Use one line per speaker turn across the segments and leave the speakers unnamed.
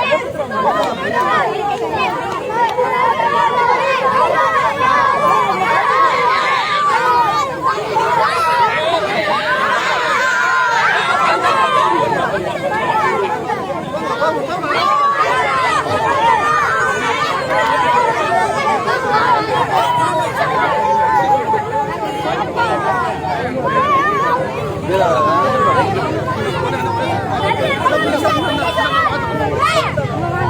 아버지 들어온 거야. Давай!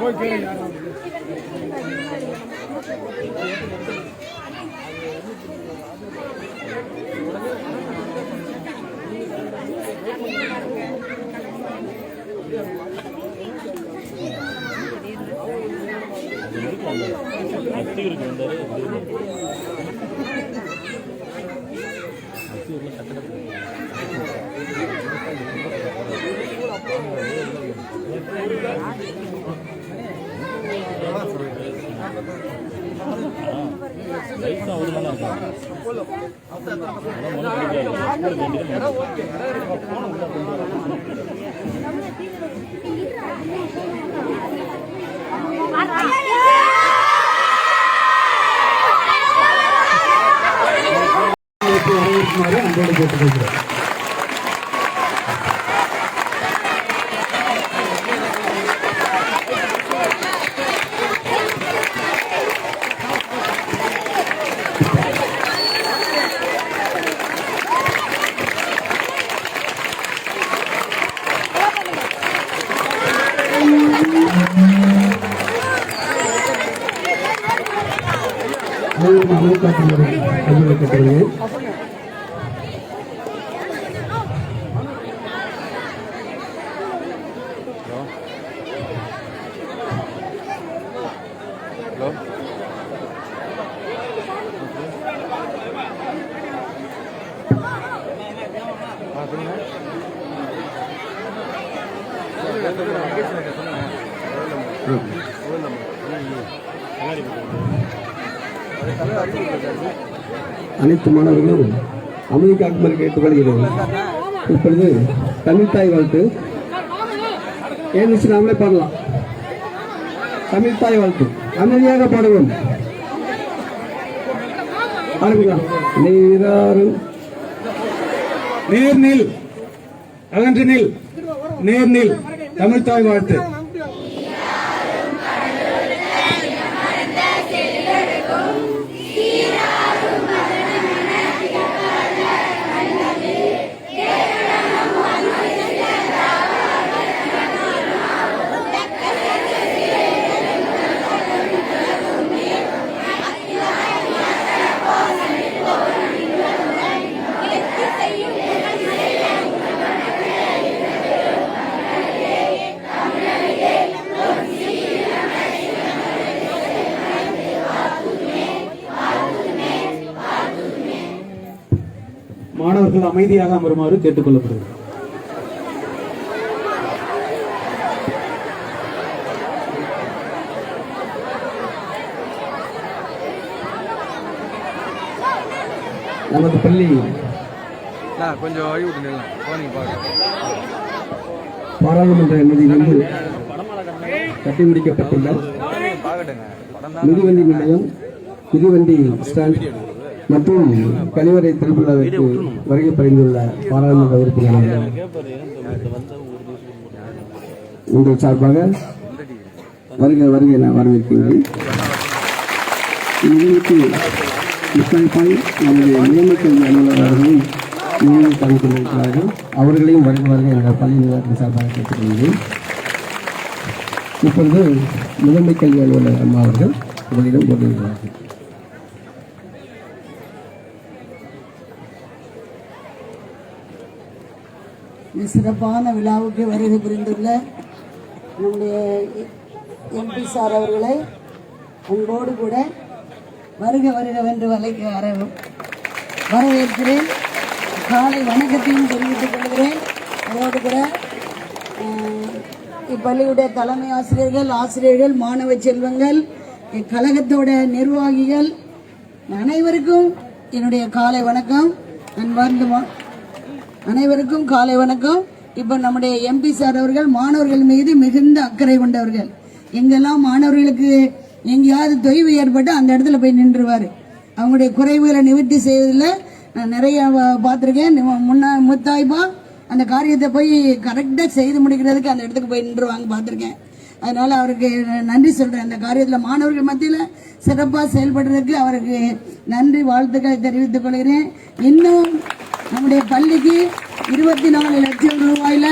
போய் கேளுங்க. மசூருக்கு வந்தார் மசூரில் வரவேற்குமாறு அன்போடு கேட்டுக்கொள்கிறேன் அனைவரும் அமர்க்காட்டுமாறு அனைத்து மாணவர்களும் அமைதி காக்குமாறு கேட்டுக்கொள்கிறேன் இப்பொழுது தமிழ் தாய் வாழ்த்து ஏன்னு நாமளே பாடலாம்? தமிழ் தாய் வாழ்த்து. அமைதியாக பாடுவோம். ஆரம்பிக்கலாம். நீராறும் நேர்நில் அகன்று நில். நேர்நில் தமிழ்தாய் தமிழ் தாய் வாழ்த்து.
மாணவர்கள் அமைதியாக அமருமாறு கேட்டுக்கொள்ளப்படுகிறது
நமது பள்ளி.
கொஞ்சம்
பாராளுமன்ற நிதியிலிருந்து கட்டி முடிக்கப்பட்டுள்ள மிதிவண்டி நிலையம் மிதிவண்டி ஸ்டாண்ட். மற்றும் கழிவறை திருவிழாவிற்கு வருகை புரிந்துள்ள பாராளுமன்ற உறுப்பினர்கள். உங்கள் சார்பாக வருகை வருகை நான் வரவேற்கின்றேன். நிகழ்ச்சிக்கு முத்தாய்ப்பாய் நமது முதன்மை அலுவலர் அவர்களும் நினைவு தந்து கொண்டிருக்கிறார்கள் அவர்களையும் வருக வருகை என்ற பள்ளி நிர்வாகத்தின் சார்பாக கேட்டுக்கொள்கிறேன். இப்பொழுது முதன்மை கல்வி அலுவலர் அம்மா அவர்கள் உங்களிடம்
கொண்டிருக்கிறார்கள் சிறப்பான விழாவுக்கு வருகை புரிந்துள்ள நம்முடைய எம்பி சார் அவர்களை உங்களோடு கூட வருக வருக வென்று வலைக்கு வர வரவேற்கிறேன். காலை வணக்கத்தையும் தெரிவித்துக் கொள்கிறேன். அதோடு கூட இப்பள்ளியுடைய தலைமை ஆசிரியர்கள் ஆசிரியர்கள் மாணவ செல்வங்கள் இக்கழகத்தோட நிர்வாகிகள் அனைவருக்கும் என்னுடைய காலை வணக்கம். அன்பார்ந்த மா- அனைவருக்கும் காலை வணக்கம். இப்போ நம்முடைய எம்பி சார் அவர்கள் மாணவர்கள் மீது மிகுந்த அக்கறை கொண்டவர்கள். எங்கெல்லாம் மாணவர்களுக்கு எங்கேயாவது தொய்வு ஏற்பட்டு அந்த இடத்துல போய் நின்றுவார். அவங்களுடைய குறைவுகளை நிவர்த்தி செய்வதில் நான் நிறைய பார்த்துருக்கேன். முன்னா முத்தாய்ப்பா அந்த காரியத்தை போய் கரெக்டாக செய்து முடிக்கிறதுக்கு அந்த இடத்துக்கு போய் நின்றுவாங்க பார்த்துருக்கேன். அதனால அவருக்கு நன்றி சொல்கிறேன் அந்த காரியத்தில் மாணவர்கள் மத்தியில் சிறப்பாக செயல்படுறதுக்கு அவருக்கு நன்றி வாழ்த்துக்களை தெரிவித்துக் கொள்கிறேன். இன்னும் நம்முடைய பள்ளிக்கு இருபத்தி நாலு லட்சம் ரூபாயில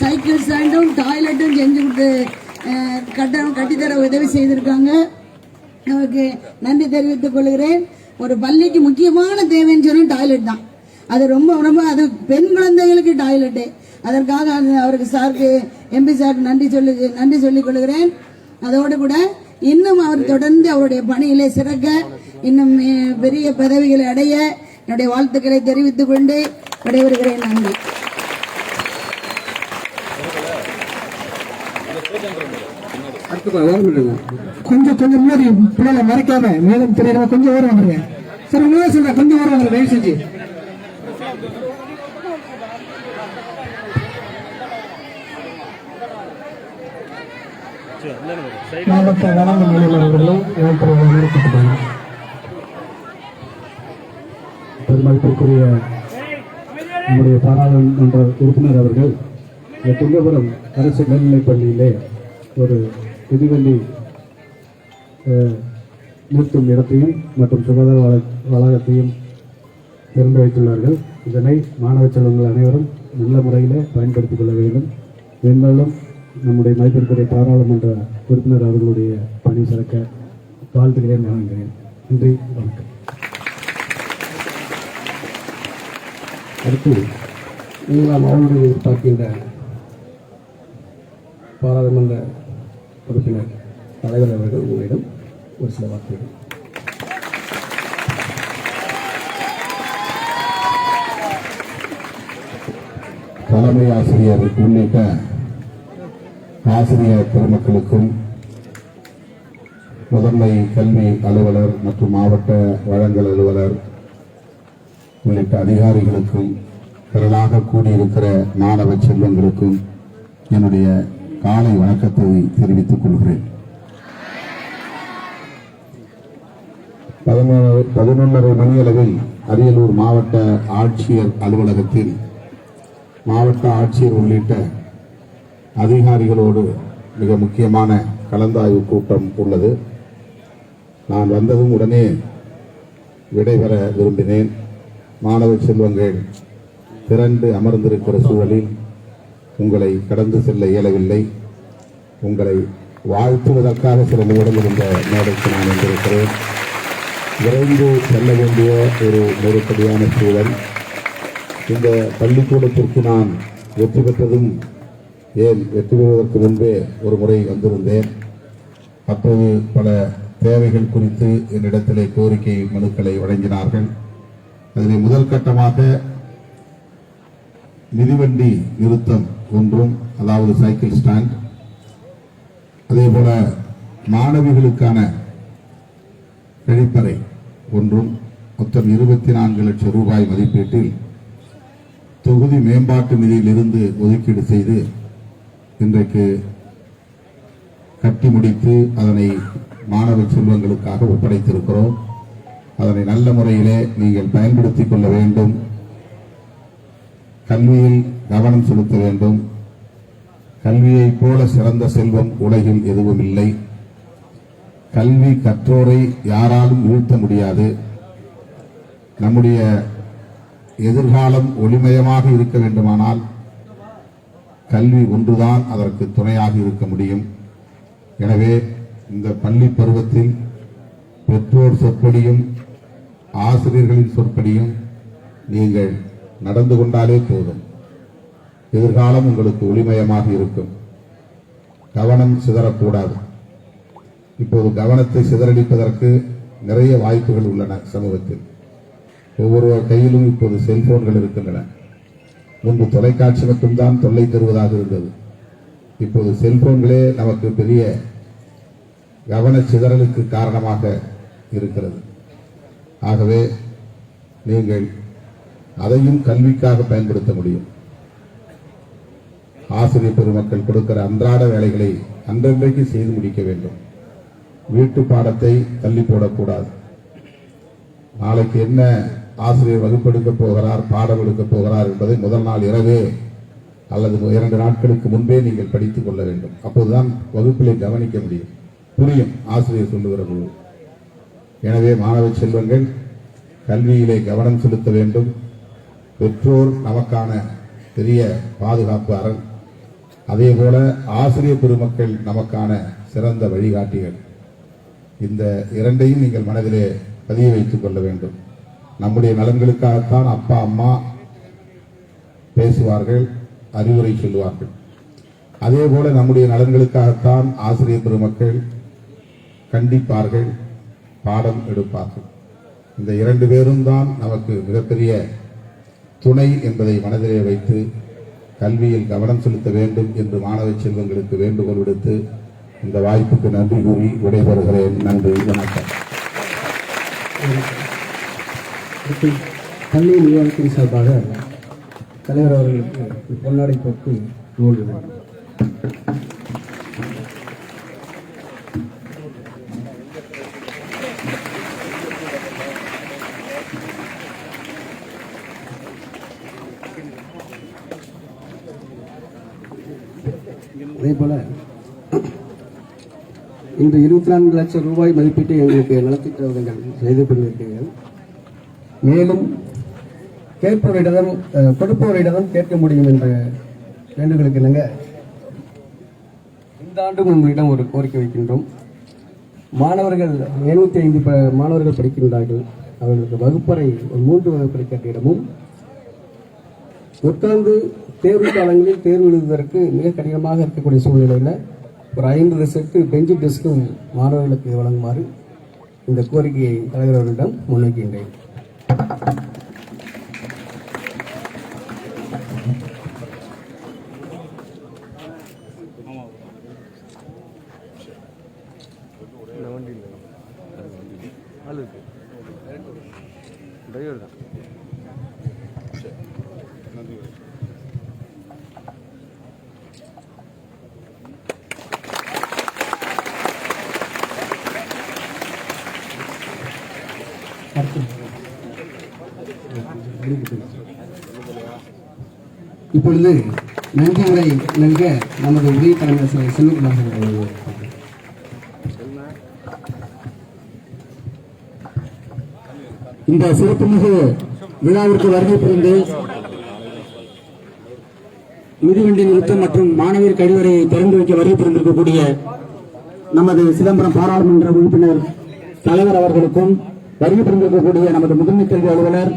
சைக்கிள் ஸ்டாண்டும் டாய்லெட்டும் செஞ்சு கொடுத்து கட்ட கட்டணம் கட்டித்தர உதவி செய்திருக்காங்க. நமக்கு நன்றி தெரிவித்துக் கொள்கிறேன். ஒரு பள்ளிக்கு முக்கியமான தேவைன்னு சொன்னால் டாய்லெட் தான். அது ரொம்ப ரொம்ப அது பெண் குழந்தைகளுக்கு டாய்லெட்டு. அதற்காக அவருக்கு சாருக்கு எம்பி சாருக்கு நன்றி சொல்லி நன்றி சொல்லிக் கொள்கிறேன். அதோடு கூட இன்னும் அவர் தொடர்ந்து அவருடைய பணியிலே சிறக்க இன்னும் பெரிய பதவிகளை அடைய என்னுடைய வாழ்த்துக்களை தெரிவித்துக் கொண்டு விடைபெறுகிறேன். நன்றி.
கொஞ்சம் கொஞ்சம் முன்னாடி பிள்ளைகளை மறைக்காம மேலும் தெரியாம கொஞ்சம் ஓரம் வந்துருங்க. சார் உங்களே சொல்றேன் கொஞ்சம் ஓரம் வந்துருங்க தயவு செஞ்சு. மாவட்ட வளர்ந்த மாநில அவர்களும் ஏற்படுவாங்க
பெருமதிப்பிற்குரிய நம்முடைய பாராளுமன்ற உறுப்பினர் அவர்கள் துங்கபுரம் அரசு மேல்நிலைப் பள்ளியிலே ஒரு மிதிவண்டி அஹ், நிறுத்தும் இடத்தையும் மற்றும் சுகாதார வள- வளாகத்தையும் திறந்து வைத்துள்ளார்கள். இதனை மாணவ செல்வங்கள் அனைவரும் நல்ல முறையில் பயன்படுத்திக் கொள்ள வேண்டும். மேலும் நம்முடைய மதிப்பிற்குரிய பாராளுமன்ற உறுப்பினர் அவர்களுடைய பணி சிறக்க வாழ்த்துகிறேன் வழங்குகிறேன் நன்றி வணக்கம். அடுத்து நீங்களாம் அவருடைய தாக்கின்ற பாராளுமன்ற உறுப்பினர் தலைவர் அவர்கள் உங்களிடம் ஒரு சில வார்த்தைகள்.
தலைமை ஆசிரியர் உள்ளிட்ட ஆசிரியர் பெருமக்களுக்கும் முதன்மை கல்வி அலுவலர் மற்றும் மாவட்ட வழங்கல் அலுவலர் உள்ளிட்ட அதிகாரிகளுக்கும் திரளாக கூடியிருக்கிற மாணவ செல்வங்களுக்கும் என்னுடைய காலை வணக்கத்தை தெரிவித்துக் கொள்கிறேன். பதினொன்றரை மணியளவில் அரியலூர் மாவட்ட ஆட்சியர் அலுவலகத்தில் மாவட்ட ஆட்சியர் உள்ளிட்ட அதிகாரிகளோடு மிக முக்கியமான கலந்தாய்வு கூட்டம் உள்ளது. நான் வந்ததும் உடனே விடைபெற விரும்பினேன். மாணவ செல்வங்கள் திரண்டு அமர்ந்திருக்கிற சூழலில் உங்களை கடந்து செல்ல இயலவில்லை. உங்களை வாழ்த்துவதற்காக சில நிமிடங்கள் இந்த மேடைக்கு நான் வந்திருக்கிறேன். விரைந்து செல்ல வேண்டிய ஒரு நெருக்கடியான சூழல். இந்த பள்ளிக்கூடத்திற்கு நான் வெற்றி பெற்றதும் ஏன் வெற்றி பெறுவதற்கு முன்பே ஒரு முறை வந்திருந்தேன். அப்போது பல தேவைகள் குறித்து என்னிடத்திலே கோரிக்கை மனுக்களை வழங்கினார்கள். அதிலே முதல் கட்டமாக மிதிவண்டி நிறுத்தம் ஒன்றும் அதாவது சைக்கிள் ஸ்டாண்ட் அதேபோல மாணவிகளுக்கான கழிப்பறை ஒன்றும் மொத்தம் இருபத்தி நான்கு லட்சம் ரூபாய் மதிப்பீட்டில் தொகுதி மேம்பாட்டு நிதியிலிருந்து ஒதுக்கீடு செய்து இன்றைக்கு கட்டி முடித்து அதனை மாணவ செல்வங்களுக்காக ஒப்படைத்திருக்கிறோம். அதனை நல்ல முறையிலே நீங்கள் பயன்படுத்திக் கொள்ள வேண்டும். கல்வியில் கவனம் செலுத்த வேண்டும். கல்வியைப் போல சிறந்த செல்வம் உலகில் எதுவும் இல்லை. கல்வி கற்றோரை யாராலும் வீழ்த்த முடியாது. நம்முடைய எதிர்காலம் ஒளிமயமாக இருக்க வேண்டுமானால் கல்வி ஒன்றுதான் அதற்கு துணையாக இருக்க முடியும். எனவே இந்த பள்ளி பருவத்தில் பெற்றோர் சொற்படியும் ஆசிரியர்களின் சொற்படியும் நீங்கள் நடந்து கொண்டாலே போதும். எதிர்காலம் உங்களுக்கு ஒளிமயமாக இருக்கும். கவனம் சிதறக்கூடாது. இப்போது கவனத்தை சிதறடிப்பதற்கு நிறைய வாய்ப்புகள் உள்ளன சமூகத்தில். ஒவ்வொருவர் கையிலும் இப்போது செல்போன்கள் இருக்கின்றன. முன்பு தொலைக்காட்சி மட்டும்தான் தொல்லை தருவதாக இருந்தது. இப்போது செல்போன்களே நமக்கு பெரிய கவன சிதறலுக்கு காரணமாக இருக்கிறது. ஆகவே நீங்கள் அதையும் கல்விக்காக பயன்படுத்த முடியும். ஆசிரியர் பெருமக்கள் கொடுக்கிற அன்றாட வேலைகளை அன்றன்றைக்கு செய்து முடிக்க வேண்டும். வீட்டு பாடத்தை தள்ளி போடக்கூடாது. நாளைக்கு என்ன ஆசிரியர் வகுப்பெடுக்க போகிறார் பாடம் எடுக்க போகிறார் என்பதை முதல் நாள் இரவே அல்லது இரண்டு நாட்களுக்கு முன்பே நீங்கள் படித்துக் கொள்ள வேண்டும். அப்போதுதான் வகுப்பிலே கவனிக்க முடியும். புரியும் ஆசிரியர் சொல்லுகிற பொழுது. எனவே மாணவ செல்வங்கள் கல்வியிலே கவனம் செலுத்த வேண்டும். பெற்றோர் நமக்கான பெரிய பாதுகாப்பு அரண். அதே போல ஆசிரியர் பெருமக்கள் நமக்கான சிறந்த வழிகாட்டிகள். இந்த இரண்டையும் நீங்கள் மனதிலே பதிய வைத்துக் கொள்ள வேண்டும். நம்முடைய நலன்களுக்காகத்தான் அப்பா அம்மா பேசுவார்கள் அறிவுரை சொல்லுவார்கள். அதே போல நம்முடைய நலன்களுக்காகத்தான் ஆசிரியர் பெருமக்கள் கண்டிப்பார்கள். பாடம் எடுப்பார்கள். இந்த இரண்டு பேரும் தான் நமக்கு மிகப்பெரிய துணை என்பதை மனதிலே வைத்து கல்வியில் கவனம் செலுத்த வேண்டும் என்று மாணவ செல்வங்களுக்கு வேண்டுகோள் விடுத்து இந்த வாய்ப்புக்கு நன்றி கூறி விடைபெறுகிறேன். நன்றி வணக்கம்.
கல்வி நிர்வாகத்தின் சார்பாக தலைவர் அவர்களுக்கு பொன்னாடை போட்டு நூல் அதே போல இன்று இருபத்தி நான்கு லட்சம் ரூபாய் மதிப்பீட்டை எங்களுக்கு நலத்திட்ட உதவிகள் செய்து கொண்டிருக்கிறீர்கள் மேலும் கேட்பவரிடம் கொடுப்பவரிடம் கேட்க முடியும் என்ற வேண்டுகளுக்கு இணங்க இந்த ஆண்டும் உங்களிடம் ஒரு கோரிக்கை வைக்கின்றோம். மாணவர்கள் எழுநூத்தி ஐந்து ப- மாணவர்கள் படிக்கின்றார்கள். அவர்களுக்கு வகுப்பறை ஒரு மூன்று வகுப்பறை கட்டிடமும் உட்கார்ந்து தேர்வு காலங்களில் தேர்வு எழுதுவதற்கு மிக கடினமாக இருக்கக்கூடிய சூழ்நிலையில் ஒரு ஐம்பது செட்டு பெஞ்சு டெஸ்க்கும் மாணவர்களுக்கு வழங்குமாறு இந்த கோரிக்கையை தலைவர் அவர்களிடம் முன்வைக்கின்றேன்
இந்த வண்டியில் ஆள் இருக்கு டிரைவர் தான்
இப்பொழுது நன்றி உரை நல்க நமது உதவி தலைமை செல்வகுமார் அவர்கள்.
இந்த சிறப்புமிகு விழாவிற்கு வருகை புரிந்து மிதிவண்டி நிறுத்தம் மற்றும் மாணவியர் கழிவறையை திறந்து வைக்க வருகை புரிந்திருக்கக்கூடிய நமது சிதம்பரம் பாராளுமன்ற உறுப்பினர் தலைவர் அவர்களுக்கும் வருகை புரிந்திருக்கக்கூடிய நமது முதன்மை கல்வி அலுவலர்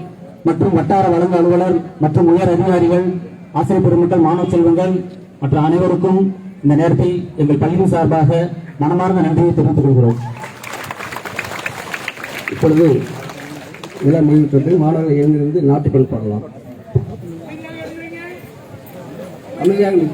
மற்றும் வட்டார வழங்கு அலுவலர் மற்றும் உயர் அதிகாரிகள் ஆசிரியர் பெருமக்கள் மாணவ செல்வங்கள் மற்ற அனைவருக்கும் இந்த நேரத்தில் எங்கள் பள்ளியின் சார்பாக மனமார்ந்த நன்றியை தெரிவித்துக் கொள்கிறோம்.
இப்பொழுது விழா முடிவுற்றது மாணவர்கள் எழுந்திருந்து நாட்டுப்பண் பாடலாம்
அமைதியாக நில்.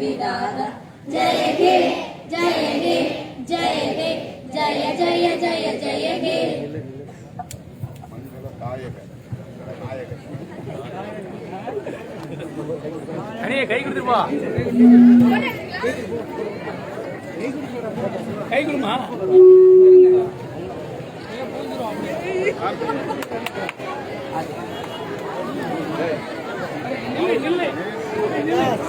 விடாதா ஜெய கே ஜெய கே ஜெய கே ஜெய ஜெய ஜெய ஜெய கே
அணிய கை கொடுத்துருப்பா கை கொடுமா நில்லு நில்லு